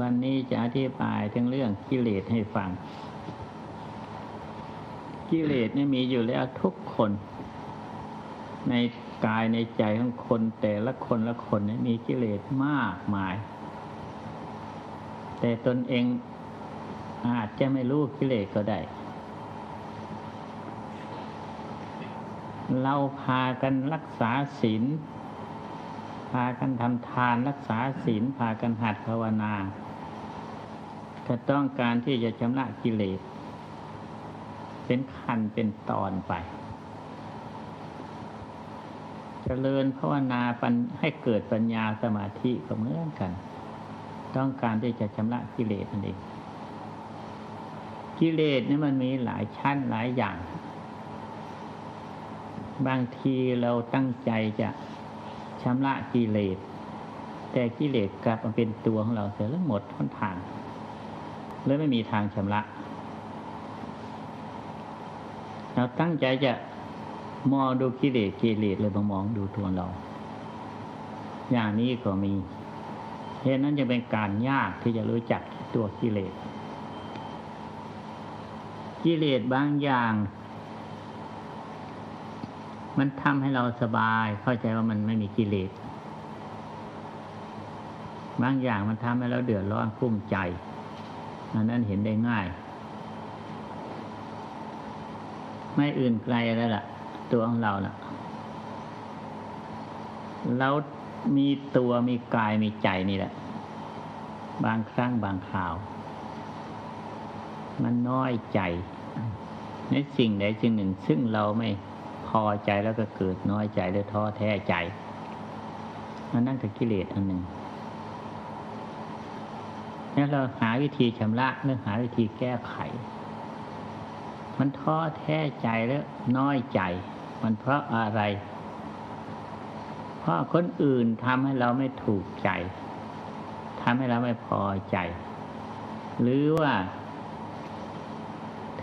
วันนี้จะอธิบายถึงเรื่องกิเลสให้ฟัง กิเลสนี่มีอยู่แล้วทุกคน ในกายในใจของคนแต่ละคนละคนนี่มีกิเลสมากมาย แต่ตนเองอาจจะไม่รู้กิเลสก็ได้ เราพากันรักษาศีลพากันทำทานรักษาศีลพากันหัดภาวนา ก็ต้องการที่จะชำระกิเลส เป็นขั้นเป็นตอนไปจเจริญภาวนาปัญให้เกิดปัญญาสมาธิก็เหมือนกัน ต้องการที่จะชำระกิเลสนั่นเองกิเลสนี่มันมีหลายชั้นหลายอย่าง บางทีเราตั้งใจจะชำระกิเลส แต่กิเลสกลับมาเป็นตัวของเราเสียแล้วหมดทนทาง เลยไม่มีทางชำระเราตั้งใจจะมองดูกิเลสกิเลสเลยมามองดูตัวเรา อย่างนี้ก็มีเหตุนั้นจะเป็นการยากที่จะรู้จักตัวกิเลส กิเลสบางอย่าง มันทำให้เราสบาย เข้าใจว่ามันไม่มีกิเลส บางอย่างมันทำให้เราเดือดร้อนกุ้มใจ อันนั้นเห็นได้ง่าย ไม่อื่นไกลแล้วล่ะ ตัวของเราล่ะ เรามีตัวมีกายมีใจนี่แหละ บางครั้งบางคราว มันน้อยใจ ในสิ่งใดสิ่งหนึ่ง ซึ่งเราไม่พอใจแล้วก็เกิดน้อยใจหรือท้อแท้ใจมันนั่นคือกิเลสอันหนึ่ง นี่เราหาวิธีชำระหรือหาวิธีแก้ไข มันท้อแท้ใจแล้วน้อยใจ มันเพราะอะไร เพราะคนอื่นทำให้เราไม่ถูกใจทำให้เราไม่พอใจ หรือว่า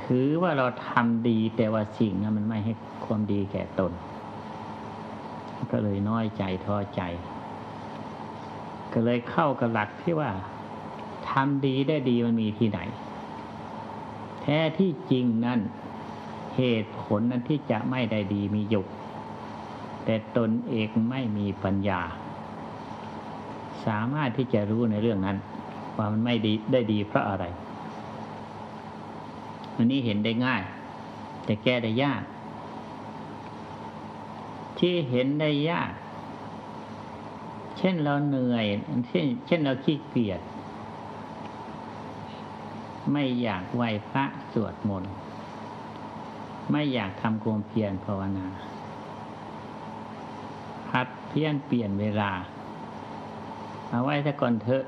ถือว่าเราทำดีแต่ว่าสิ่งนั้นมันไม่ให้ความดีแก่ตน ก็เลยน้อยใจท้อใจ ก็เลยเข้ากับหลักที่ว่า ทำดีได้ดีมันมีที่ไหน แท้ที่จริงนั้นเหตุผลนั้นที่จะไม่ได้ดีมีอยู่ แต่ตนเองไม่มีปัญญา สามารถที่จะรู้ในเรื่องนั้น ว่ามันไม่ดีได้ดีเพราะอะไรอันนี้เห็นได้ง่าย แต่แก้ได้ยาก ที่เห็นได้ยาก เช่นเราเหนื่อย เช่นเช่นเราขี้เกียจ ไม่อยากไหวพระสวดมนต์ไม่อยากทำความเพียรภาวนา พัดเพี้ยนเปลี่ยนเวลา เอาไว้ซะก่อนเถอะ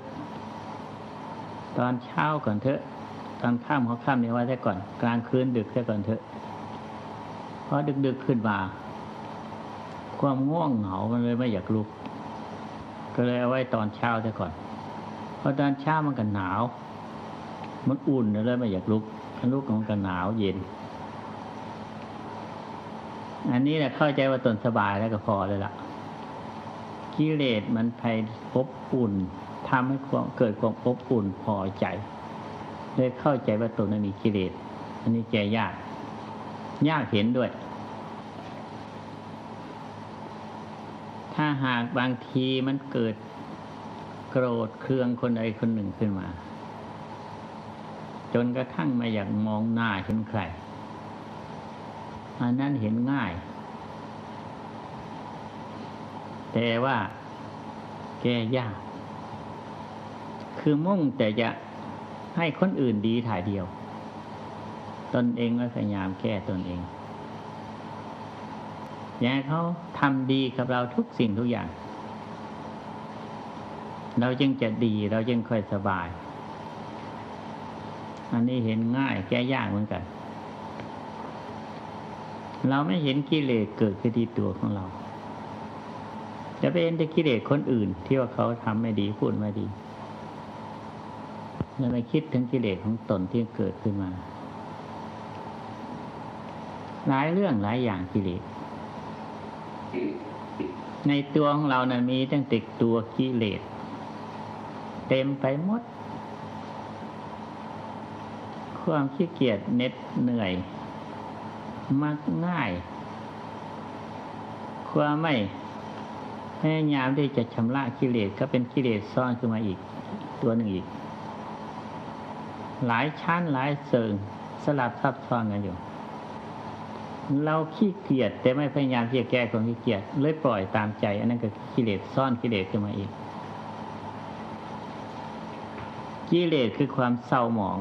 ตอนเช้าก่อนเถอะ ตอนข้ามเขาข้ามเนี่ยไว้ซะก่อน กลางคืนดึกซะก่อนเถอะเพราะดึกขึ้นมา ความง่วงเหงา มันเลยไม่อยากลุก ก็เลยเอาไว้ตอนเช้าซะก่อน เพราะตอนเช้ามันก็หนาว มันอุ่นเลยไม่อยากลุกลุกมันก็หนาวเย็น อันนี้แหละเข้าใจว่าตนสบายแล้วก็พอเลยล่ะกิเลสมันไปอบอุ่นทำให้ความเกิดความอบอุ่นพอใจเลยเข้าใจว่าตนนั้นมีกิเลสอันนี้แกยาก ยากเห็นด้วย ถ้าหากบางทีมันเกิดโกรธเคืองคนใดคนหนึ่งขึ้นมา จนกระทั่งไม่อยากมองหน้าเห็นใคร อันนั้นเห็นง่าย แต่ว่าแก้ยาก คือมุ่งแต่จะให้คนอื่นดีถ่ายเดียว ตนเองก็พยายามแก้ตนเองอยากเขาทำดีกับเราทุกสิ่งทุกอย่าง เราจึงจะดีเราจึงค่อยสบาย อันนี้เห็นง่ายแก้ยากเหมือนกัน เราไม่เห็นกิเลสเกิดขึ้นที่ตัวของเรา จะเป็นแต่กิเลสคนอื่น ที่ว่าเขาทำไม่ดีพูดไม่ดีเราไม่คิดถึงกิเลสของตนที่เกิดขึ้นมา หลายเรื่องหลายอย่างกิเลสในตัวของเรานะ่ะมีตั้งแต่ตัวกิเลส เต็มไปหมด ความขี้เกียจเน็ดเหนื่อย มักง่าย ความไม่พยายามที่จะชำระกิเลสก็เป็นกิเลสซ่อนขึ้นมาอีก ตัวหนึ่งอีก หลายชั้นหลายเสริงสลับซับซ้อนกันอยู่ เราขี้เกียจแต่ไม่พยายามที่จะแก้ความขี้เกียจเลยปล่อยตามใจ อันนั้นก็กิเลสซ่อนกิเลสขึ้นมาอีก กิเลสคือความเศร้าหมอง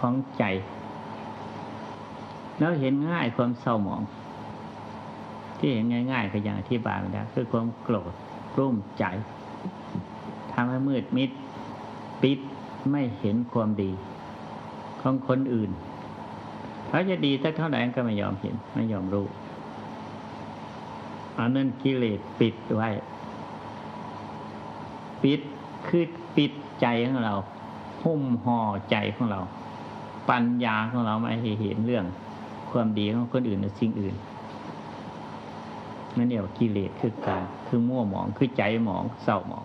ของใจ แล้วเห็นง่ายความเศร้าหมอง ที่เห็นง่ายๆก็ยังอธิบายไม่ได้คือความโกรธกลุ้มใจทำให้มืดมิด ปิดไม่เห็นความดี ของคนอื่นเขาจะดีสักเท่าไหร่ก็ไม่ยอมเห็น ไม่ยอมรู้อันนั้นกิเลสปิดไว้ ปิดคือปิดใจของเรา หุ้มห่อใจของเรา ปัญญาของเราไม่เห็นเรื่อง ความดีของคนอื่นหรือสิ่งอื่นนั่นเรียกว่ากิเลสคือการคือมั่วหมองคือใจหมองเศร้าหมอง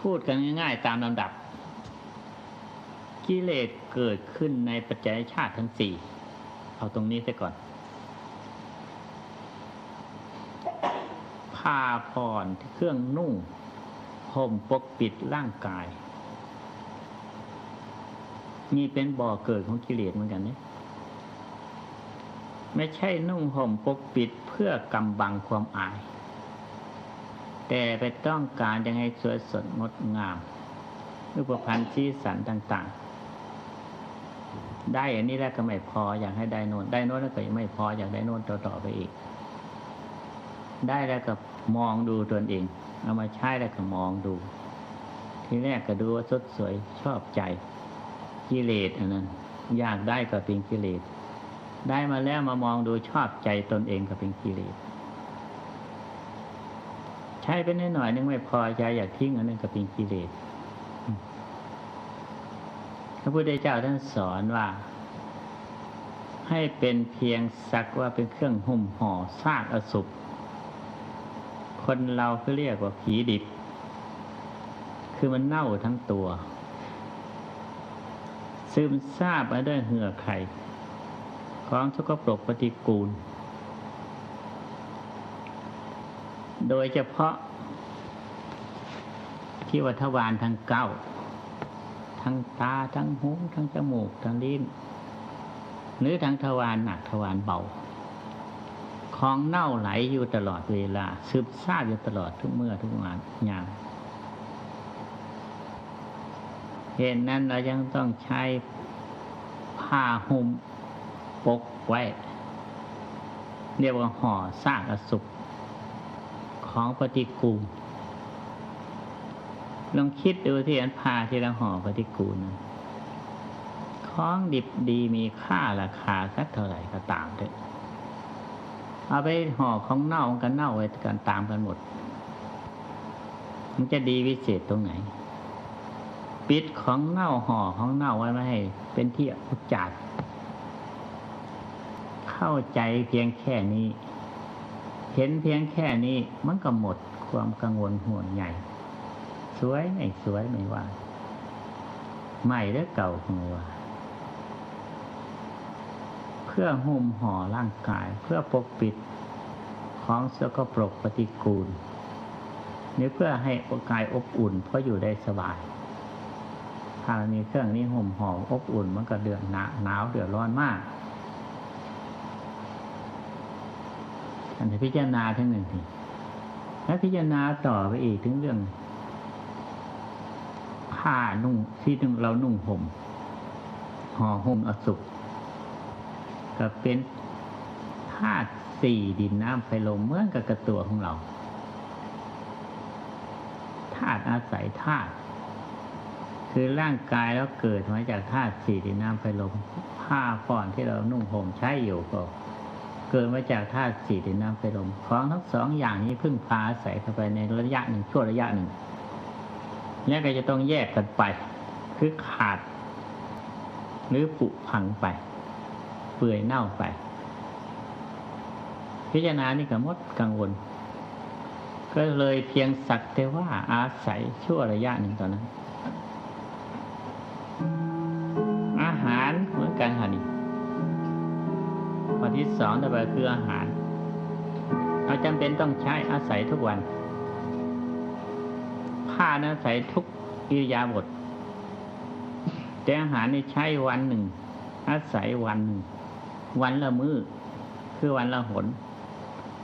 พูดกันง่ายๆตามลำดับ กิเลสเกิดขึ้นในปัจจัยชาติทั้งสี่เอาตรงนี้ซะก่อนผ้าผ่อนเครื่องนุ่งห่มปกปิดร่างกาย นี่เป็นบ่อเกิดของกิเลสเหมือนกันเนี่ยไม่ใช่นุ่งห่มปกปิดเพื่อกำบังความอาย แต่ไปต้องการยังให้สวยสดงดงามรูปพันธ์สีสันต่าง ๆ ได้อันนี้แล้วก็ไม่พออยากให้ได้โน่นได้โน่นแล้วก็ยังไม่พออยากได้โน่นต่อๆไปอีก ได้แล้วก็มองดูตนเอง เอามาใช้แล้วก็มองดู ทีแรกก็ดูว่าสดสวยชอบใจ กิเลสอันนั้น อยากได้ก็เป็นกิเลส ได้มาแล้วมามองดูชอบใจตนเองก็เป็นกิเลส ใช้ไปนิดหน่อยนึงไม่พอใจอยากทิ้งอันนั้นก็เป็นกิเลสพระพุทธเจ้าท่านสอนว่า ให้เป็นเพียงสักว่าเป็นเครื่องหุ้มห่อซากอสุภคนเราก็เรียกว่าผีดิบ คือมันเน่าทั้งตัว ซึมซาบมาด้วยเหือไข่ของสกปรกปฏิกูล โดยเฉพาะ ที่วัฏวานทั้งเก้า ทั้งตาทั้งหู ทั้งจมูก ทั้งลิ้นหรือทั้งทวารหนักทวารเบา ของเน่าไหลอยู่ตลอดเวลา ซึมซาบอยู่ตลอดทุกเมื่อทุกงานยาม เหตุนั้นเรายังต้องใช้ผ้าห่มปกไว้ เรียกว่าห่อซากอสุขของปฏิกูลลองคิดดูที่อันพาที่เราห่อปฏิกูลนะของดิบดีมีค่าราคาสักเท่าไหร่ก็ตามเถอะเอาไปห่อของเน่ากันเน่าไว้กันตามกันหมด มันจะดีวิเศษตรงไหน ปิดของเน่าห่อของเน่าไว้ไม่ให้ เป็นที่อุจจารเข้าใจเพียงแค่นี้ เห็นเพียงแค่นี้ มันก็หมดความกังวลห่วงใหญ่ สวยไม่สวยไม่ว่า ใหม่หรือเก่าของว่าเพื่อหุ้มห่อร่างกายเพื่อปกปิดของสกปรกปฏิกูลหรือเพื่อให้กายอบอุ่นเพราะอยู่ได้สบาย ถ้ามีเครื่องนี้ห่มห่ออบอุ่นมันก็เดือดหนาหนาวเดือดร้อนมาก อันนี้พิจารณาทั้งหนึ่งทีแล้วพิจารณาต่อไปอีกถึงเรื่องผ้านุ่งที่เรานุ่งห่มห่อห่มอสุกก็เป็นธาตุสี่ดินน้ำไฟลมเหมือนกับกระตัวของเราธาตุอาศัยธาตุ คือร่างกายแล้วเกิดมาจากธาตุสี่ดินน้ำไฟลมผ้าผ่อนที่เรานุ่งห่มใช้อยู่ก็ เกิดมาจากธาตุสี่ดินน้ำไฟลมของทั้งสองอย่างนี้พึ่งพาอาศัยเข้าไปในระยะหนึ่งชั่วระยะหนึ่งแล้วก็จะต้องแยกกันไป คือขาด หรือผุพังไป เปื่อยเน่าไป พิจารณานี่ก็มดกังวล ก็เลยเพียงสักแต่ว่าอาศัยชั่วระยะหนึ่งตอนนั้น อาหารเหมือนกันค่ะนี่ข้อที่สองต่อไปคืออาหาร เราจำเป็นต้องใช้อาศัยทุกวัน ผ้าอาศัยทุกอิริยาบถแต่อาหารนี่ใช้วันหนึ่ง อาศัยวันหนึ่ง วันละมือ้อคือวันละหน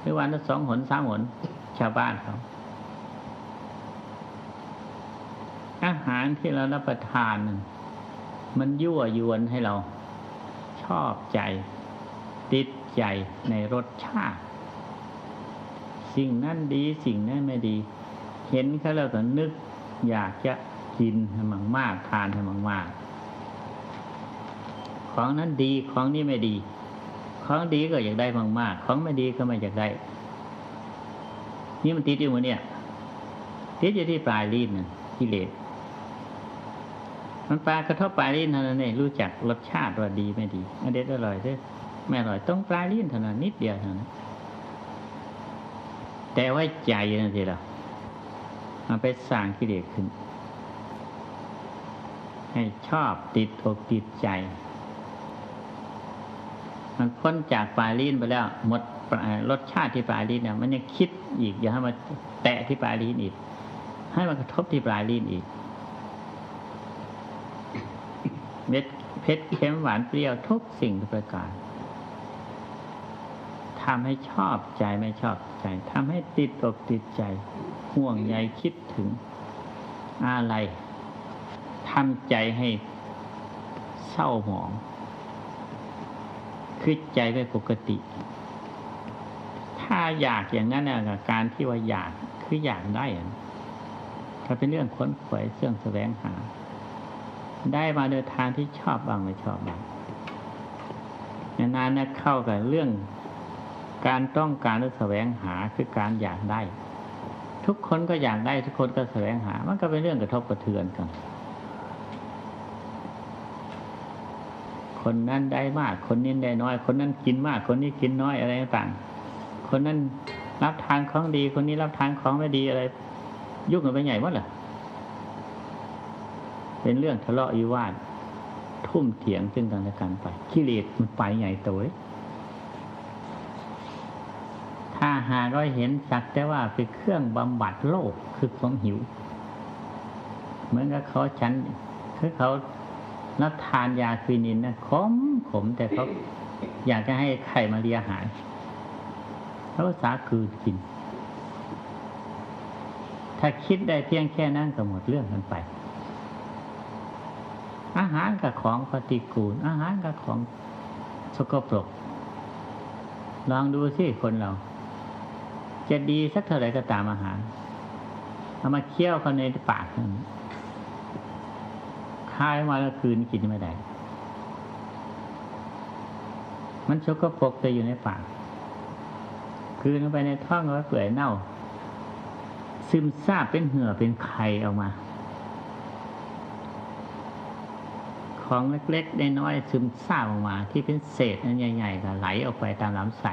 หรือวันละสองหนสามหนชาวบ้านเขาอาหารที่เรารับประทาน มันยั่วยวนให้เรา ชอบใจ ติดใจในรสชาติ สิ่งนั้นดีสิ่งนั้นไม่ดี เห็นเขาแล้วก็นึก อยากจะกินให้มากมากทานให้มากมากของนั้นดีของนี้ไม่ดี ของดีก็อยากได้มากมากของไม่ดีก็ไม่อยากได้ นี่มันติดอยู่มันเนี่ยติดอยู่ที่ปลายลิ้นกิเลส มันปลากระทบปลายลิ้นเท่านั้นเองรู้จักรสชาติว่าดีไม่ดีอันเด็ดอร่อยด้วยไม่อร่อยต้องปลายลิ้นเท่านั้นนิดเดียวเท่านั้นแต่ว่าใจนั่นสิเรามันไปสร้างกิเลสขึ้น ให้ชอบติดอกติดใจ มันพ้นจากปลายลิ้นไปแล้ว หมดรสชาติที่ปลายลิ้นเนี่ยมันยังคิดอีกอย่าให้มันแตะที่ปลายลิ้นอีก ให้มันกระทบที่ปลายลิ้นอีก เม็ดเพชรเค็มหวานเปรี้ยวทุกสิ่งทุกประการทำให้ชอบใจไม่ชอบใจทำให้ติดอกติดใจ ห่วงใยคิดถึง อะไรทำใจให้เศร้าหมองคือใจไม่ปกติ ถ้าอยากอย่างนั้นนะการที่ว่าอยากคืออยากได้ถ้าเป็นเรื่องค้นขวยเสื่องแสวงหา ได้มาโดยทางที่ชอบบ้างไม่ชอบบ้างนานๆนะเข้ากับเรื่องการต้องการหรือแสวงหาคือการอยากได้ ทุกคนก็อยากได้ทุกคนก็แสวงหา มันก็เป็นเรื่องกระทบกระเทือนกัน คนนั้นได้มาก คนนี้ได้น้อย คนนั้นกินมาก คนนี้กินน้อยอะไรต่างคนนั้นรับทานของดี คนนี้รับทานของไม่ดีอะไร ยุ่งกันไปใหญ่หมดเหรอ เป็นเรื่องทะเลาะวิวาททุ่มเถียงซึ่งกันและกันไปกิเลสมันไปใหญ่โตยถ้าหากเราเห็นสักแต่ว่าเป็นเครื่องบำบัดโลกคือความหิว เหมือนกับเขาฉันคือเขารับทานยาควินินนะขมขมแต่เขาอยากจะให้ไข่มาเลียหายเขาสาคือกิน ถ้าคิดได้เพียงแค่นั้นก็หมดเรื่องกันไป อาหารกับของปฏิกูล อาหารกับของสกปรก ลองดูสิคนเรา จะดีสักเท่าไหร่ก็ตามอาหาร เอามาเคี่ยวเขาในปากนั้นคายมาแล้วคืนกินไม่ได้ มันสกปรกจะอยู่ในปาก คืนเข้าไปในท้องแล้วเปื่อยเน่า ซึมซาบเป็นเหื่อเป็นไข่ออกมา ของเล็กๆน้อยๆซึมซาบออกมา ที่เป็นเศษนั้นใหญ่ๆก็ไหลออกไปตามลำไส้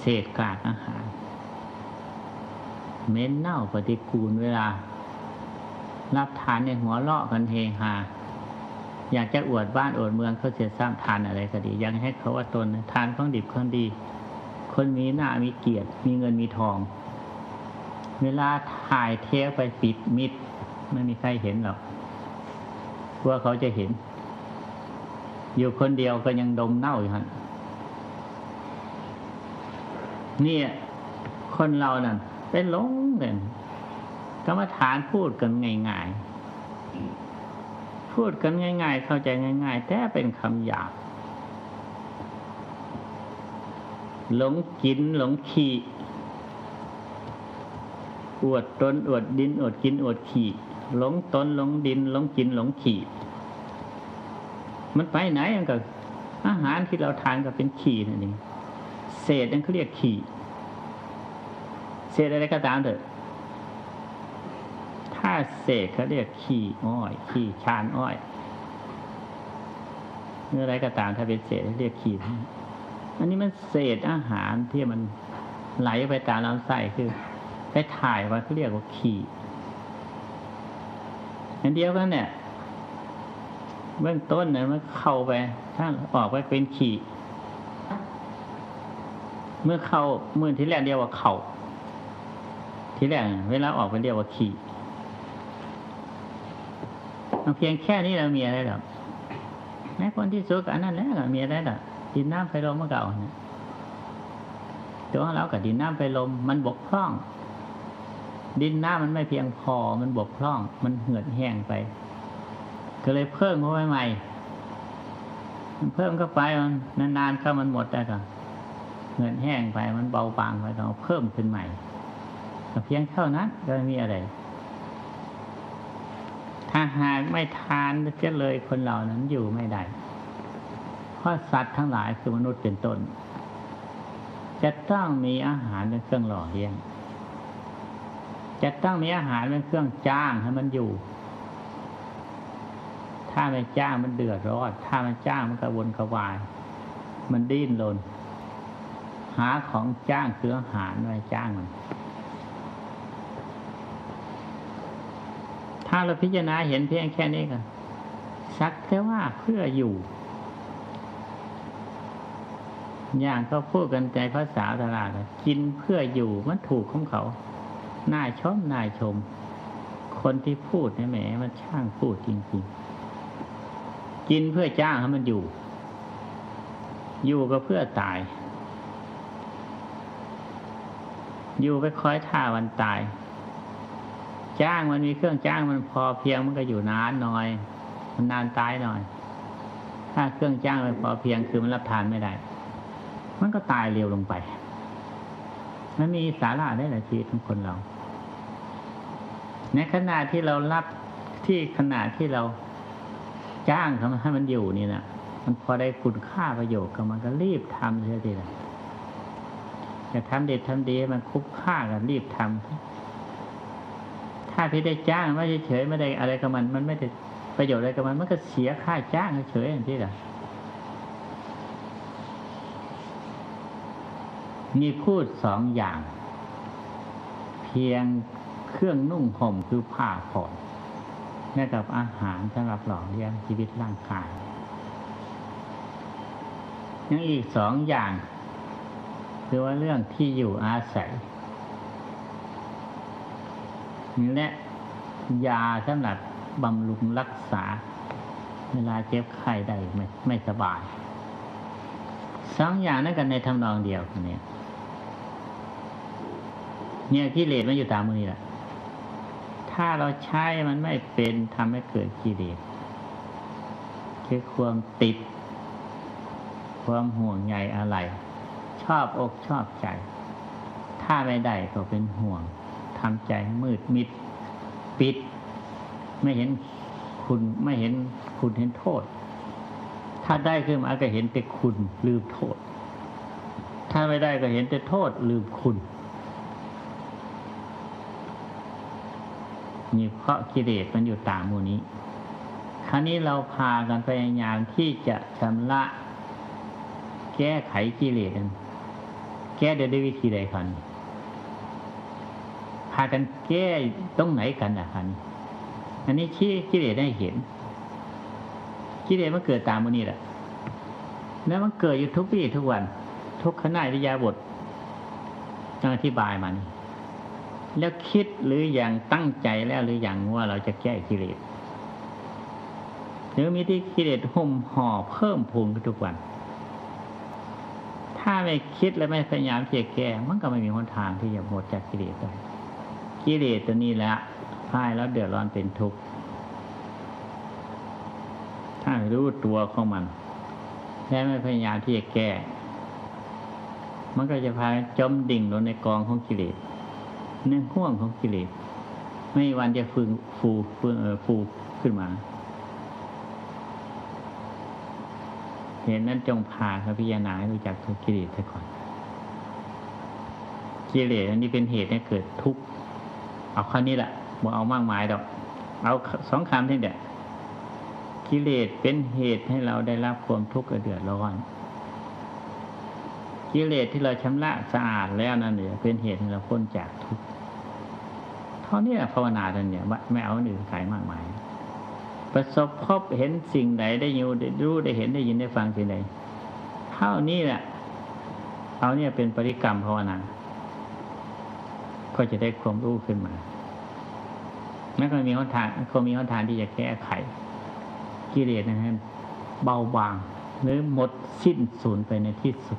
เศษกากอาหารเม้นเน่าปฏิกูลเวลา รับทานในหัวเลาะกันเฮฮาอยากจะอวดบ้านอวดเมืองเขาเสียสร้างทานอะไรก็ดี ยังให้เขาว่าตนทานของดิบของดี คนมีหน้ามีเกียรติมีเงินมีทอง เวลาถ่ายเทไปปิดมิดไม่มีใครเห็นหรอก ว่าเขาจะเห็น อยู่คนเดียวก็ยังดมเน่าอยู่ฮะนี่คนเรานั่นเป็นหลงเลยกรรมฐานพูดกันง่ายๆ พูดกันง่าย ๆ เข้าใจง่าย ๆ แต่เป็นคำหยาบหลงกินหลงขี่อวดตนอวดดินอวดกินอวดขี่ หลงตนหลงดินหลงกินหลงขี่ มันไปไหนมันก็อาหารที่เราทานก็เป็นขี่นั่นเองเศษนั่นเขาเรียกขี่เศษอะไรก็ตามเถอะถ้าเศษเขาเรียกขี่อ้อย ขี่ชานอ้อยเมื่อไรก็ตามถ้าเป็นเศษเรียกขี่อันนี้มันเศษอาหารที่มันไหลไปตามลำไส้คือ ไปถ่ายว่าเขาเรียกว่าขี่ อันเดียวกันเนี่ยเบื้องต้นเนี่ยมันเข้าไป ถ้าออกไปเป็นขี่เมื่อเข้าเมื่อที่แรกเรียกว่าเข่าที่แรกเวลาออกไปเรียกว่าขี่เพียงแค่นี้เรามีอะไรหรอแม้คนที่สุขอันนั้นแล้วมีอะไรหรอดินน้ำไฟลมเมื่อเก่าเนี่ยตัวเรากับดินน้ำไฟลมมันบกพร่อง ดินน้ำมันไม่เพียงพอมันบกพร่อง มันเหือดแห้งไป ก็เลยเพิ่มเข้าไปใหม่ มันเพิ่มเข้าไปมันนานๆเข้ามันหมดแล้วก็เหือดแห้งไป มันเบาบางไปก็เพิ่มขึ้นใหม่เพียงเท่านั้นก็ไม่มีอะไร ถ้าหากไม่ทานจะเลยคนเหล่านั้นอยู่ไม่ได้ เพราะสัตว์ทั้งหลายคือมนุษย์เป็นต้น จะต้องมีอาหารเป็นเครื่องหล่อเลี้ยง จะต้องมีอาหารเป็นเครื่องจ้างให้มันอยู่ ถ้าไม่จ้างมันเดือดร้อนถ้ามันจ้างมันกระวนกระวาย มันดิ้นรนหาของจ้างคืออาหารไว้จ้างมันถ้าเราพิจารณาเห็นเพียงแค่นี้ก็สักแต่ว่าเพื่ออยู่ อย่างเขาพูดกันในภาษาตลาดกินเพื่ออยู่มันถูกของเขา น่าชมน่าชม คนที่พูดนี่แหมมันช่างพูดจริงๆ กินเพื่อจ้างให้มันอยู่ อยู่ก็เพื่อตาย อยู่ไปคอยท่าวันตาย จ้างมันมีเครื่องจ้างมันพอเพียงมันก็อยู่นานหน่อย มันนานตายหน่อย ถ้าเครื่องจ้างมันพอเพียงคือมันรับทานไม่ได้ มันก็ตายเร็วลงไป มันมีสาระได้หลายชีวิตของคนเรา ในขณะที่เรารับที่ขณะที่เราจ้างเขาให้มันอยู่นี่นะมันพอได้คุณค่าประโยชน์ก็มันก็รีบทำเสียทีละจะทำเด็ดทำดีมันคุ้มค่ากันรีบทำถ้าพี่ได้จ้างไม่เฉยๆไม่ได้อะไรกับมัน มันไม่ได้ประโยชน์อะไรกับมัน มันก็เสียค่าจ้างเฉยๆอย่างที่ละ มีพูดสองอย่าง เพียงเครื่องนุ่งห่มคือผ้าผ่อนและกับอาหารสำหรับหล่อเลี้ยงชีวิตร่างกายยังอีกสองอย่าง คือว่าเรื่องที่อยู่อาศัยและยาสำหรับบำรุงรักษา เวลาเจ็บไข้ได้ไม่ไม่สบายสองอย่างนั้นกันในทำนองเดียวกันเนี่ย เนี่ยกิเลสมันอยู่ตามมือนี่แหละถ้าเราใช้มันไม่เป็นทำให้เกิดกิเลสคือความติด ความห่วงใยอะไร ชอบอกชอบใจ ถ้าไม่ได้ก็เป็นห่วงทำใจมืดมิด ปิด ไม่เห็นคุณไม่เห็นคุณเห็นโทษ ถ้าได้ขึ้นมาก็เห็นแต่คุณลืมโทษ ถ้าไม่ได้ก็เห็นแต่โทษลืมคุณ นี่เพราะกิเลสมันอยู่ตามมูนี้ คราวนี้เราพากันพยายามที่จะชำระแก้ไขกิเลสแก้ด้วยวิธีใดคันพากันแก้ตรงไหนกันอะคันอันนี้ชี้กิเลสได้เห็น กิเลสมันเกิดตามมูนี้แหละแล้วมันเกิดอยู่ทุกวี่ทุกวัน ทุกขณะวิยาบทต้องอธิบายมัน แล้วคิดหรืออย่างตั้งใจแล้วหรืออย่างว่าเราจะแก้กิเลสหรือมีที่กิเลสห่มห่อเพิ่มพูนทุกวัน ถ้าไม่คิดและไม่พยายามที่จะแก้ มันก็ไม่มีหนทางที่จะหมดจากกิเลสได้กิเลสตัวนี้แหละพายแล้วเดือดร้อนเป็นทุกข์ถ้ารู้ตัวของมัน และไม่พยายามที่จะแก้ มันก็จะพาจมดิ่งลงในกองของกิเลส เนื่อห่วงของกิเลส ไม่วันจะฟูฟูฟูเออฟูขึ้นมา เห็นนั้นจงพาครับพิจารณาให้รู้จักทุกกิเลสซะก่อน กิเลสอันนี้เป็นเหตุให้เกิดทุกข์เอาข้อนี้แหละบอกเอามากมายดอก เอาสองคำที่เดียกิเลสเป็นเหตุให้เราได้รับความทุกข์เดือดร้อน กิเลสที่เราชำระสะอาดแล้วนั่นเนี่ยเป็นเหตุให้เราพ้นจากทุกข์เท่านี้ภาวนาท่านเนี่ยไม่เอาอื่นไกลมากมาย ประสบพบเห็นสิ่งใดได้ยินได้รู้ได้เห็นได้ยินได้ฟังสิ่งใดเท่านี้แหละเอาเนี่ยเป็นปริกรรมภาวนา ก็จะได้ความรู้ขึ้นมาแม้ก็มีหนทางก็มีหนทางที่จะแก้ไขกิเลสนะฮะเบาบางหรือหมดสิ้นสูญไปในที่สุด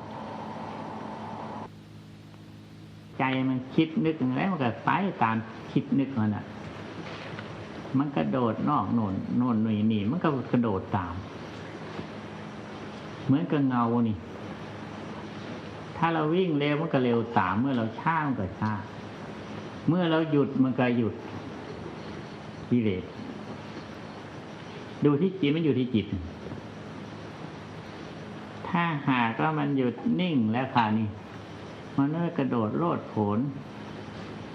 ใจมันคิดนึกอะไรมันก็ไปตามคิดนึกมันอะ มันกระโดดนอกโน่นโน่นหน่ยนี่มันก็กระโดดตาม เหมือนกับเงานี่ ถ้าเราวิ่งเร็วมันก็เร็วตาม เมื่อเราช้ามันก็ช้าเมื่อเราหยุดมันก็หยุดกิเลสดูที่จิตมันอยู่ที่จิต ถ้าหากว่ามันหยุดนิ่งแล้วค่ะนี่ มันไม่กระโดดโลดโผน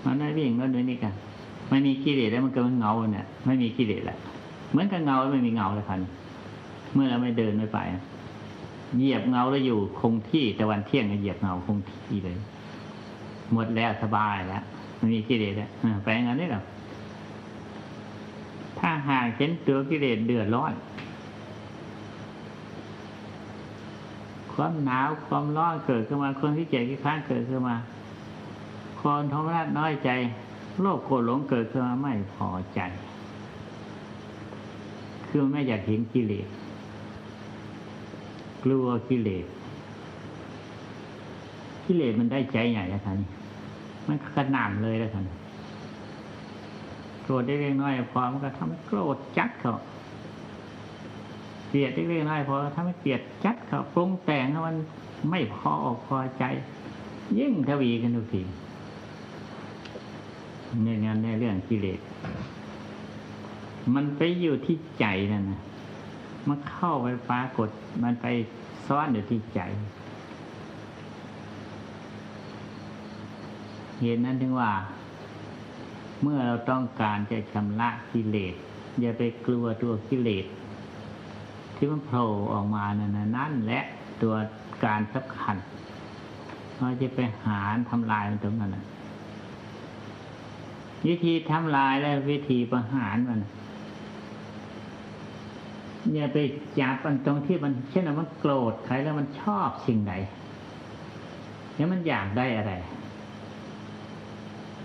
มันไม่วิ่งก็ด้วยนี่กันไม่มีกิเลสแล้วมันก็มันเงาเนี่ยไม่มีกิเลสแหละเหมือนกับเงาไม่มีเงาเลยคันเมื่อเราไม่เดินไม่ไปเหยียบเงาแล้วอยู่คงที่แต่วันเที่ยงเหยียบเงาคงที่เลย หมดแล้วสบายแล้วไม่มีกิเลสแล้วไปงั้นได้หรอถ้าหากเห็นตัวกิเลสเดือดร้อน ความหนาวความร้อนเกิดขึ้นมา คนที่เจ็บที่ค้างเกิดขึ้นมา คนทมนัดน้อยใจ โลภโกรธหลงเกิดขึ้นมาไม่พอใจ คือไม่อยากเห็นกิเลสกลัวกิเลสกิเลสมันได้ใจใหญ่แล้วท่านมันกระหน่ำเลยแล้วท่านโกรธได้เล็กน้อยพอมันก็ทำให้โกรธจัดเขา กลียดเล็กน้อยพอทำให้เกลียดจัดเขาปรุงแต่งให้มันไม่พออกพอใจ ยิ่งทวีกันทุกทีในงานในเรื่องกิเลสมันไปอยู่ที่ใจนั่นนะมันเข้าไปปรากฏ มันไปซ่อนอยู่ที่ใจเหตุนั้นถึงว่า เมื่อเราต้องการจะชำระกิเลสอย่าไปกลัวตัวกิเลส ที่มันโผล่ออกมานั่นนะนั่นและตัวการสำคัญเราจะไปหาทำลายมันตรงนั้นนะวิธีทำลายและวิธีประหารมันอย่าไปจับมันตรงที่มันเช่นว่ามันโกรธใครแล้วมันชอบสิ่งใดแล้วมันอยากได้อะไร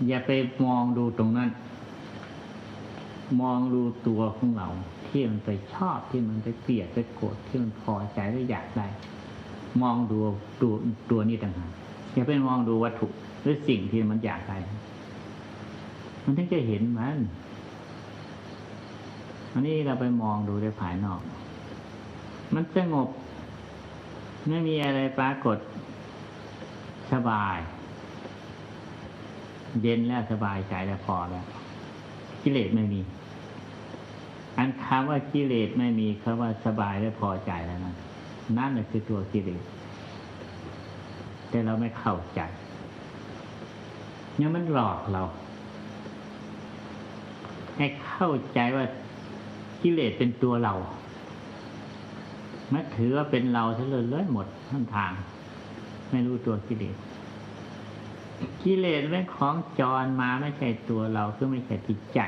อย่าไปมองดูตรงนั้น มองดูตัวของเรา ที่มันไปชอบที่มันไปเกลียดไปโกรธที่มันพอใจหรืออยากได้ มองดูตัวตัวนี้ต่างหากอย่าไปมองดูวัตถุหรือสิ่งที่มันอยากได้ มันถึงจะเห็นมัน อันนี้เราไปมองดูในภายนอก มันสงบ ไม่มีอะไรปรากฏ สบาย เย็นแล้วสบายใจแล้วพอแล้ว กิเลสไม่มี อันคำว่ากิเลสไม่มีคำว่าสบายและพอใจแล้วนะนั่นแหละคือตัวกิเลสแต่เราไม่เข้าใจเนี่ยมันหลอกเรา ให้เข้าใจว่ากิเลสเป็นตัวเราไม่ถือว่าเป็นเราซะเลยเลยหมดทั้งทาง ไม่รู้ตัวกิเลสกิเลสเป็นของจรมาไม่ใช่ตัวเราคือไม่ใช่จิตใจ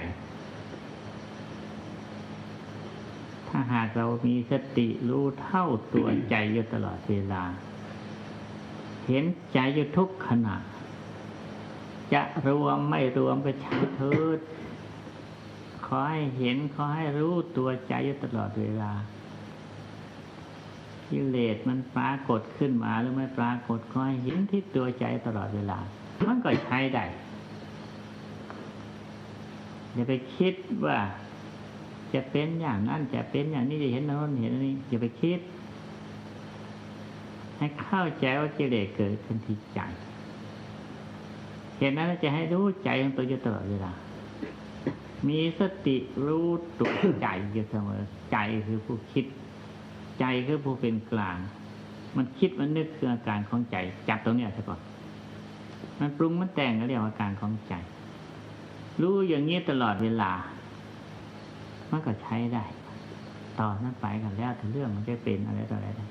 ถ้าหากเรามีสติรู้เท่าตัวใจอยู่ตลอดเวลา เห็นใจอยู่ทุกขณะ จะรวมไม่รวมก็ใช้เถิดขอให้เห็นขอให้รู้ตัวใจอยู่ตลอดเวลากิเลสมันปรากฏขึ้นมาหรือไม่ปรากฏขอให้เห็นที่ตัวใจตลอดเวลา มันก็ใช้ได้อย่าไปคิดว่า จะเป็นอย่างนั้นจะเป็นอย่างนี้จะเห็นโน้นเห็นนี้อย่าไปคิด ให้เข้าใจว่ากิเลสเกิดขึ้นที่ใจเหตุนั้นจะให้รู้ใจของตัวอยู่ตลอดเวลา มีสติรู้ตัวใจอยู่เสมอ ใจคือผู้คิด ใจคือผู้เป็นกลาง มันคิดมันนึกคืออาการของใจ จับตรงเนี้ยซะก่อน มันปรุงมันแต่งก็เรียกว่าอาการของใจ รู้อย่างนี้ตลอดเวลา มันก็ใช้ได้ต่อนั้นไปกันแล้วถึงเรื่องมันจะเป็นอะไรต่ออะไรได้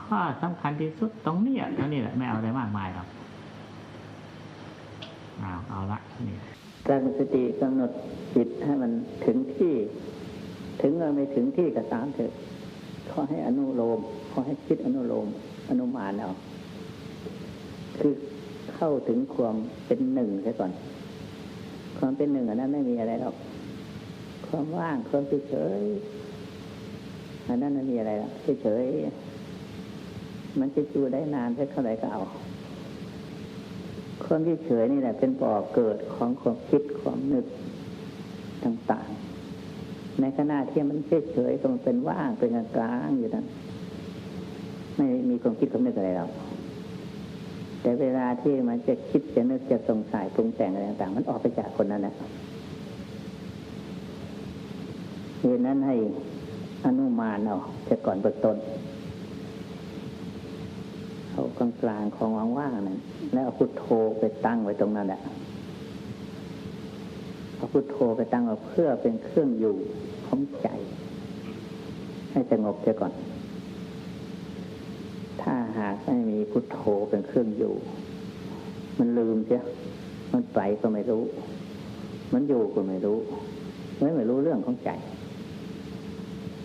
ข้อสำคัญที่สุดตรงนี้เท่านี้แหละไม่เอาอะไรมากมายหรอกเอาเอาละนี่การมีสติกำหนดจิตให้มันถึงที่ ถึงหรือไม่ถึงที่ก็ตามเถอะขอให้อนุโลมขอให้คิดอนุโลมอนุมานเอาคือเข้าถึงความเป็นหนึ่งซะก่อน ความเป็นหนึ่งอันนั้นไม่มีอะไรหรอก ความว่างความเฉยอันนั้นไม่มีอะไรหรอกเฉยมันจะอยู่ได้นานสักเท่าไหร่ก็เอาความเฉยนี่แหละเป็นบ่อเกิดของความคิดความนึกต่างๆ ในขณะที่มันเฉยๆก็มันเป็นว่างเป็นกลางอยู่นั้นไม่มีความคิดความนึกอะไรหรอกแต่เวลาที่มันจะคิดจะนึกจะสงสัยปรุงแต่งอะไรต่าง ๆ มันออกไปจากคนนั้นแหละ เหตุนั้นให้อนุมานเอาจะก่อนเบิกต้นเอากลางกลางของว่างๆนั้นแล้วเอาพุทโธไปตั้งไว้ตรงนั้นแหละเอาพุทโธไปตั้งไว้เพื่อเป็นเครื่องอยู่ของใจ ให้สงบเสียก่อน ถ้าหากไม่มีพุทโธเป็นเครื่องอยู่ มันลืมเสียมันไปก็ไม่รู้ มันอยู่ก็ไม่รู้ไม่ไม่รู้เรื่องของใจ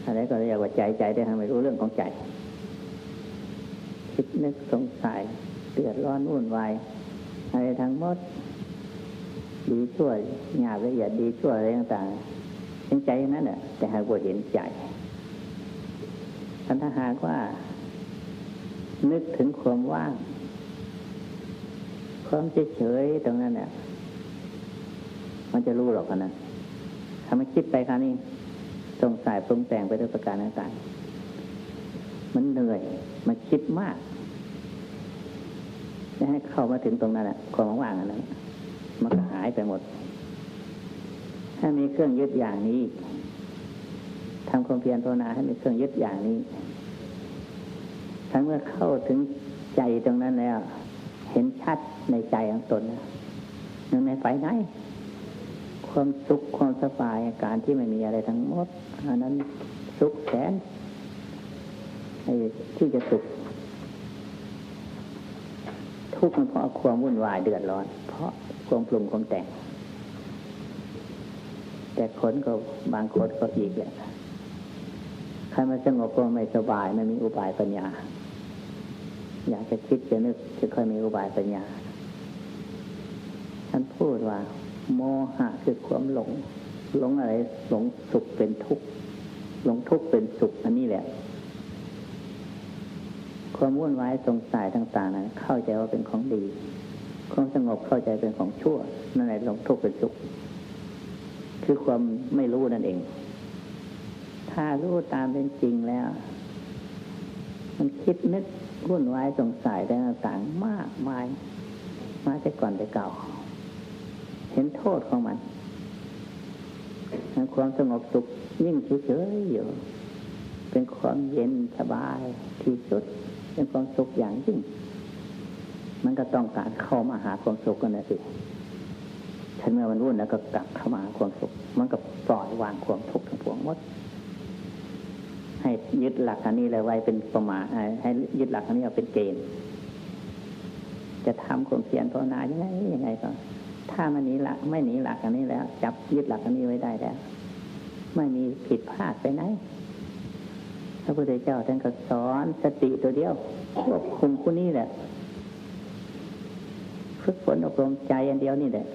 อะไรก็เรียกว่าใจใจได้ทำไมรู้เรื่องของใจ คิดนึกสงสัยเดือดร้อนวุ่นวายอะไรทั้งหมด ดีชั่วหยาบละเอียดดีชั่วอะไรต่างๆเป็นใจนั้นแหละแต่หากว่าเห็นใจถ้าหากว่า นึกถึงความว่างความเฉยๆตรงนั้นเนี่ยมันจะรู้หรอกนะถ้าไม่คิดไปคราวนี้ สงสัยปรุงแต่งไปด้วยประการต่างๆมันเหนื่อย มันคิดมากจะให้เข้ามาถึงตรงนั้นแหละความว่างอันนั้นมันก็หายไปหมด ถ้ามีเครื่องยึดอย่างนี้ทำความเพียรภาวนาให้มีเครื่องยึดอย่างนี้ ทั้งเมื่อเข้าถึงใจตรงนั้นแล้ว เห็นชัดในใจของตนนะยังในไปไหน ความสุขความสบายการที่ไม่มีอะไรทั้งหมดอันนั้นสุขแสนที่จะสุขทุกข์มันเพราะความวุ่นวายเดือดร้อน เพราะความปรุงความแต่ง แต่คนก็บางคนก็อีกแหละใครมาสงบก็ไม่สบายไม่มีอุบายปัญญา อยากจะคิดจะนึกจะค่อยมีอุบายปัญญาท่านพูดว่า โมหะคือความหลง หลงอะไร หลงสุขเป็นทุกข์ หลงทุกข์เป็นสุข อันนี้แหละ ความวุ่นวายสงสัยต่างๆนั้นเข้าใจว่าเป็นของดี ความสงบเข้าใจเป็นของชั่ว นั่นแหละหลงทุกข์เป็นสุข คือความไม่รู้นั่นเอง ถ้ารู้ตามเป็นจริงแล้ว มันคิดนึกวุ่นวายสงสัยต่างๆมากมาย มาแต่ก่อนแต่เก่า ห็นโทษของมัน ความสงบสุขยิ่งเฉยๆอยู่ เป็นความเย็นสบายที่สุด เป็นความสุขอย่างยิ่ง มันก็ต้องการเข้ามาหาความสุขกันนะสิฉันเมื่อมันวุ่นแล้วก็กลับเข้ามาหาความสุข มันก็ปล่อยวางความทุกข์ทั้งปวงหมด ให้ยึดหลักอันนี้เลยไว้เป็นประมาให้ยึดหลักอันนี้เอาเป็นเกณฑ์ จะทำความเพียรภาวนายังไงยังไงก็ ถ้ามันหนีหลักไม่หนีหลักอันนี้แล้ว จับยึดหลักอันนี้ไว้ได้แล้ว ไม่มีผิดพลาดไปไหนพระพุทธเจ้าท่านก็สอนสติตัวเดียวควบคุมคู่นี้แหละฝึกฝนอบรมใจอันเดียวนี่แหละ